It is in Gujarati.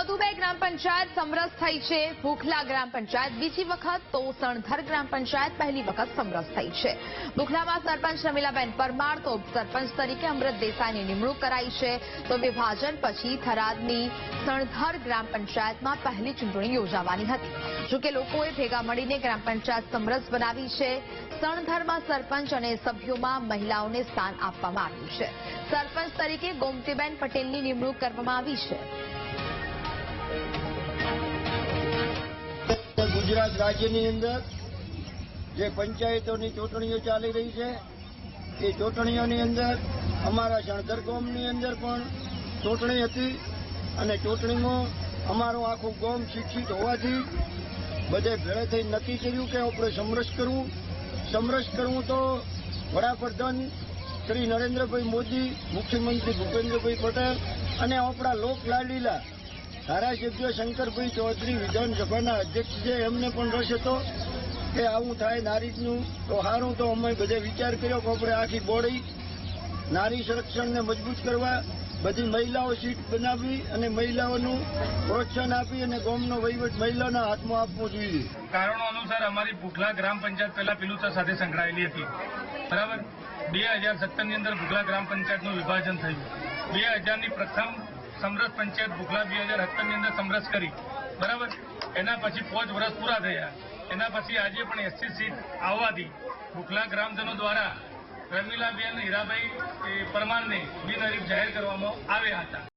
વધુ ગ્રામ પંચાયત સમરસ થઈ છે. ભૂખલા ગ્રામ પંચાયત બીજી વખત તો સણધર ગ્રામ પંચાયત પહેલી વખત સમરસ થઈ છે. ભૂખલામાં સરપંચ રમીલાબેન પરમાર તો ઉપસરપંચ તરીકે અમૃત દેસાઈની નિમણૂક કરાઈ છે. તો વિભાજન પછી થરાદની સણધર ગ્રામ પંચાયતમાં પહેલી ચૂંટણી યોજાવાની હતી. જોકે લોકોએ ભેગા મળીને ગ્રામ પંચાયત સમરસ બનાવી છે. સણધરમાં સરપંચ અને સભ્યોમાં મહિલાઓને સ્થાન આપવામાં આવ્યું છે. સરપંચ તરીકે ગોમતીબેન પટેલની નિમણૂક કરવામાં આવી છે. ગુજરાત રાજ્યની અંદર જે પંચાયતોની ચૂંટણીઓ ચાલી રહી છે, એ ચૂંટણીઓની અંદર અમારા શણધર ગોમની અંદર પણ ચૂંટણી હતી અને ચૂંટણીમાં અમારો આખું ગોમ શિક્ષિત હોવાથી બધે ભેળે થઈ નક્કી કર્યું કે આપણે સમરસ કરવું. સમરસ કરવું તો વડાપ્રધાન શ્રી નરેન્દ્રભાઈ મોદી, મુખ્યમંત્રી ભૂપેન્દ્રભાઈ પટેલ અને આપણા લોક લાડીલા ધારાસભ્ય શંકરભાઈ ચૌધરી વિધાનસભાના અધ્યક્ષ છે. એમને પણ રસ હતો કે આવું થાય નારીનું. તો સારું તો અમે બધે વિચાર કર્યો કે આપણે આખી બોડી નારી સંરક્ષણને મજબૂત કરવા, બધી મહિલાઓ સીટ બનાવી અને મહિલાઓનું પ્રોત્સાહન આપી અને ગામનો વહીવટ મહિલાના હાથમાં આપવો જોઈએ. કારણો અનુસાર અમારી ભૂખલા ગ્રામ પંચાયત પહેલા પિલુચા સાથે સંકળાયેલી હતી. બરાબર? બે હજાર સત્તરની અંદર ભૂખલા ગ્રામ પંચાયતનું વિભાજન થયું. બે હજારની પ્રથમ સમરસ પંચાયત ભૂખલા બે હજાર સત્તરની અંદર સમરસ કરી. બરાબર? એના પછી પાંચ વર્ષ પૂરા થયા. એના પછી આજે પણ એસસી સીટ આવવાથી ભૂખલા ગ્રામજનો દ્વારા રમીલાબેન હીરાભાઈ પરમારને બિનહરીફ જાહેર કરવામાં આવ્યા હતા.